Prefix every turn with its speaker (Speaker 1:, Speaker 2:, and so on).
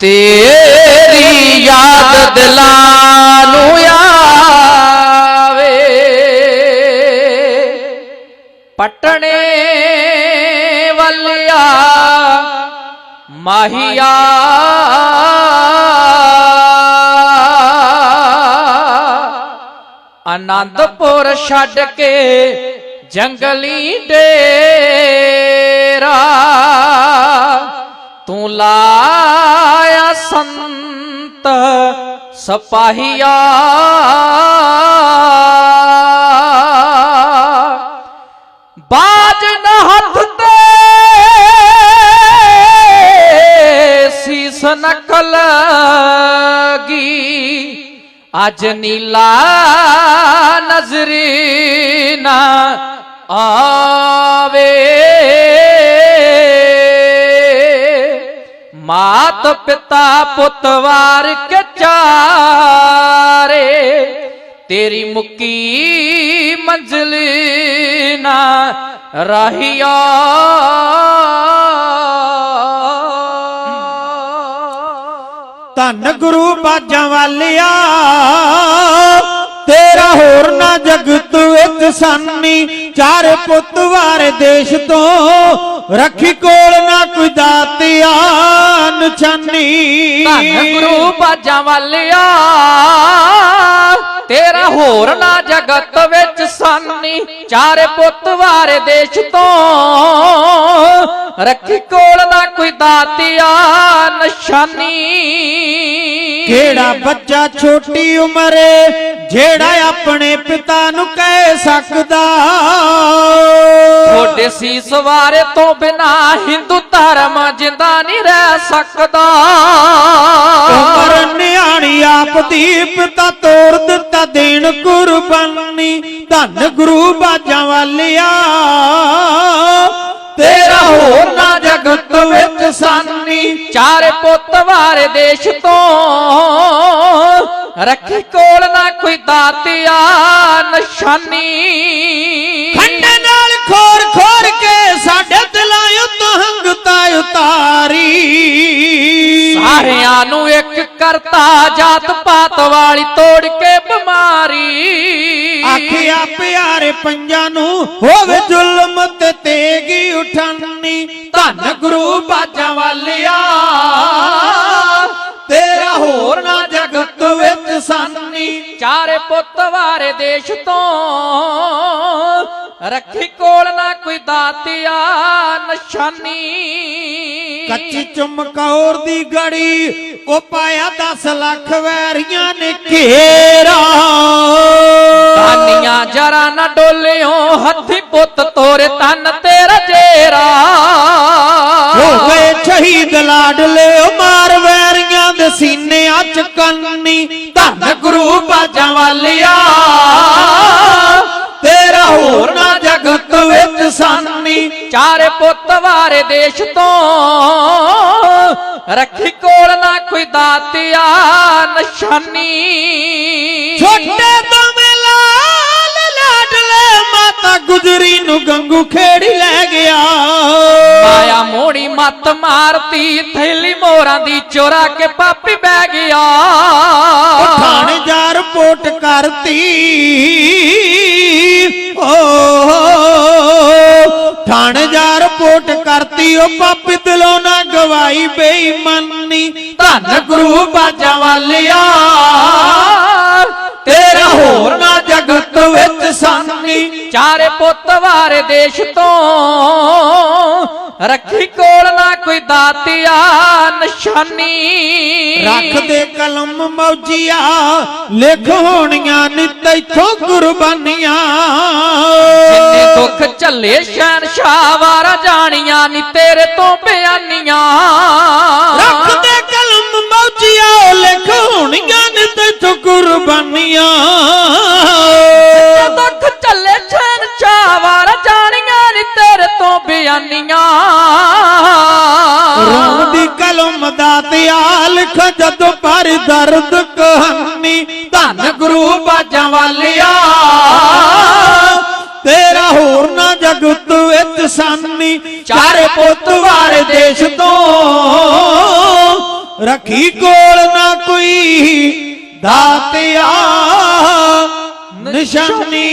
Speaker 1: ਤੇਰੀ ਯਾਦ ਦਿਲਾਂ ਨੂੰ ਆਵੇ। ਪਟਣੇ ਵੱਲਿਆ, ਮਾਹੀਆ। ਆਨੰਦਪੁਰ ਛੱਡ ਕੇ ਜੰਗਲੀ ਡੇਰਾ। ਤੂੰ ਲਾ ਸੰਤ ਸਪਾਹੀਆ। ਬਾਜ ਨਾ ਹੱਥ ਤੇ ਸੀਸ ਨਕਲ ਗੀ ਅੱਜ ਨੀਲਾ ਨਜ਼ਰੀ ਨਾ ਆਵੇ। ਮਾਤ ਪਿਤਾ ਪੁੱਤ ਵਾਰ ਕੇ ਚਾਰੇ, ਤੇਰੀ ਮੁੱਕੀ ਮੰਜ਼ਿਲ ਨਾ ਰਹੀਆ।
Speaker 2: ਧੰਨ ਗੁਰੂ ਬਾਜਾਂ ਵਾਲਿਆ, ਤੇਰਾ ਹੋਰ ਨਾ ਜਗਤ ਵਿੱਚ ਸਾਨੀ। ਚਾਰ ਪੁੱਤ ਵਾਰੇ ਦੇਸ਼ ਤੋਂ ਰੱਖੀ ਕੋਲ ਨਾ ਕੋਈ ਦਾਤਿਆ। ਨਿਸ਼ਾਨੀ
Speaker 1: ਧੰਨ ਗੁਰੂ ਬਾਜਾਂ ਵਾਲਿਆ ਤੇਰਾ ਹੋਰ ਨਾ ਜਗਤ ਵਿੱਚ ਸਾਨੀ। ਚਾਰੇ ਪੁੱਤ ਵਾਰੇ ਦੇਸ਼ ਤੋਂ ਰੱਖੀ ਕੋਲ ਨਾ ਕੋਈ ਦਾਤਿਆ ਨਿਸ਼ਾਨੀ।
Speaker 2: ਕਿਹੜਾ ਬੱਚਾ ਛੋਟੀ ਉਮਰੇ ਜਿਹੜਾ ਆਪਣੇ ਪਿਤਾ ਨੂੰ ਕਹਿ ਸਕਦਾ।
Speaker 1: ਤੁਹਾਡੇ ਸੀਸ ਵਾਰੇ ਤੋਂ ਬਿਨਾ ਹਿੰਦੂ ਧਰਮ ਜਿੰਦਾ ਨਹੀਂ ਰਹਿ ਸਕਦਾ।
Speaker 2: ਉਮਰ ਨਿਆਣੀ ਆਪ ਦੀ ਪਿਤਾ ਤੋੜ ਦਿੱਤਾ ਦੇਣ ਕੁਰਬਾਨੀ ਧੰਨ ਗੁਰੂ ਬਾਜਾਂ ਵਾਲਿਆ। ਤੇਰਾ ਹੋਰ ਨਾ ਜਗਤ ਵਿੱਚ ਸਾਨੀ
Speaker 1: ਚਾਰੇ ਪੁੱਤ ਵਾਰੇ ਦੇਸ਼ ਤੋਂ ਰੱਖੀ ਕੋਲ ਨਾ ਕੋਈ ਦਾਤਿਆ ਨਿਸ਼ਾਨੀ।
Speaker 2: ਖੰਡੇ ਨਾਲ ਖੋਰ ਖੋਰ ਕੇ ਸਾਡੇ ਦਿਲਾਂ ਉਤੋਂ ਹੰਗਤਾ ਉਤਾਰੀ।
Speaker 1: ਸਾਰਿਆਂ ਨੂੰ ਇੱਕ ਕਰਤਾ ਜਾਤ ਪਾਤ ਵਾਲੀ ਤੋੜ ਕੇ ਬਿਮਾਰੀ।
Speaker 2: ਆਖਿਆ ਪਿਆਰੇ ਪੰਜਾਂ ਨੂੰ ਹੋਵੇ ਜ਼ੁਲਮ ਤੇ ਤੇਗੀ ਉਠਾਨੀ ਧੰਨ ਗੁਰੂ ਬਾਜਾਂ ਵਾਲਿਆ ਵਿੱਚ ਸਾਨੀ
Speaker 1: ਚਾਰੇ ਪੁੱਤ ਵਾਰੇ ਦੇਸ਼ ਤੋਂ। ਰੱਖੀ ਕੋਲ ਨਾ ਕੋਈ ਦਾਤਿਆ ਨਿਸ਼ਾਨੀ।
Speaker 2: ਕੱਚੀ ਚਮਕੌਰ ਦੀ ਗੜੀ ਉਹ ਪਾਇਆ 10 ਲੱਖ ਵੈਰੀਆਂ ਨੇ ਘੇਰਾ।
Speaker 1: ਤਾਨੀਆਂ ਜਰਾ ਨਾ ਡੋਲਿਓ ਹੱਥੀ ਪੁੱਤ ਤੋਰੇ ਤਨ ਤੇਰਾ ਜੇਰਾ
Speaker 2: ਹੋਵੇ ਸ਼ਹੀਦ ਲਾਡਲੇ ਉਹ ਮਾਰ ਵੈਰੀਆਂ ਦੇ ਸੀਨਿਆਂ ਚ ਕੰਨੀ ਧੰਨ ਗੁਰੂ ਬਾਜਾਂ ਵਾਲਿਆ। ਤੇਰਾ ਹੋਰ ਨਾ ਜਗਤ ਵਿੱਚ ਸਾਨੀ।
Speaker 1: ਚਾਰੇ ਪੁੱਤ ਵਾਰੇ ਦੇਸ਼ ਤੋਂ ਰੱਖੀ ਕੋਲ ਨਾ ਕੋਈ ਦਾਤਿਆ ਨਿਸ਼ਾਨੀ।
Speaker 2: ਛੋਟੇ ਤੋਂ ਲਾਲ ਲਾਡਲੇ ਮਾਤਾ ਗੁਜਰੀ ਨੂੰ ਗੰਗੂ ਖੇੜੀ ਲੈ ਗਿਆ।
Speaker 1: ਮੱਤ ਮਾਰਤੀ ਥੈਲੀ ਮੋਰਾਂ ਦੀ ਚੋਰਾ ਕੇ ਪਾਪੀ ਬਹਿ ਗਿਆ।
Speaker 2: ਥਾਣੇ ਜਾ ਰਿਪੋਰਟ ਕਰਤੀ। ਓ ਥਾਣੇ ਜਾ ਰਿਪੋਰਟ ਕਰਤੀ ਉਹ ਪਾਪੀ ਦਿਲੋਂ ਨਾ ਗਵਾਈ ਬੇਈਮਾਨੀ। ਧੰਨ ਗੁਰੂ ਬਾਜਾਂ ਵਾਲਿਆ ਤੇਰਾ ਹੋਰ ਨਾ ਜਗਤ ਵਿੱਚ ਸਾਨੀ।
Speaker 1: ਚਾਰੇ ਪੁੱਤ ਵਾਰੇ ਦੇਸ਼ ਤੋਂ ਰੱਖੀ ਕੋਲ ਨਾ ਕੋਈ ਦਾਤਿਆ ਨਿਸ਼ਾਨੀ।
Speaker 2: ਰੱਖ ਦੇ ਕਲਮ ਮੌਜੀਆ ਲਿਖ ਹੋਣੀਆਂ ਨਿਤ ਇਥੋਂ ਕੁਰਬਾਨੀਆਂ
Speaker 1: ਜਿੰਨੇ ਦੁੱਖ ਝੱਲੇ ਸ਼ਹਿਨਸ਼ਾਹ ਵਾਰਾ ਜਾਣੀਆਂ ਨੀ ਤੇਰੇ ਤੋਂ ਬਿਆਨੀਆਂ।
Speaker 2: ਰੱਖ ਦੇ ਕਲਮ ਮੌਜੀਆ ਲਿਖ ਹੋਣੀਆਂ ਨਿਤ ਇਥੋਂ ਕੁਰਬਾਨੀਆਂ ਕਲਮ ਦਾ ਪਰ ਦਰਦ ਕਹਾਣੀ, ਧੰਨ ਗੁਰੂ ਬਾਜਾਂ ਵਾਲਿਆ। ਤੇਰਾ ਹੋਰ ਨਾ ਜਗਤ ਵਿੱਚ ਸਾਨੀ, ਚਾਰੇ ਪੁੱਤ ਵਾਰੇ ਦੇਸ਼ ਤੋਂ। ਰੱਖੀ ਕੋਲ ਨਾ ਕੋਈ ਦਾਤਿਆ, ਨਿਸ਼ਾਨੀ।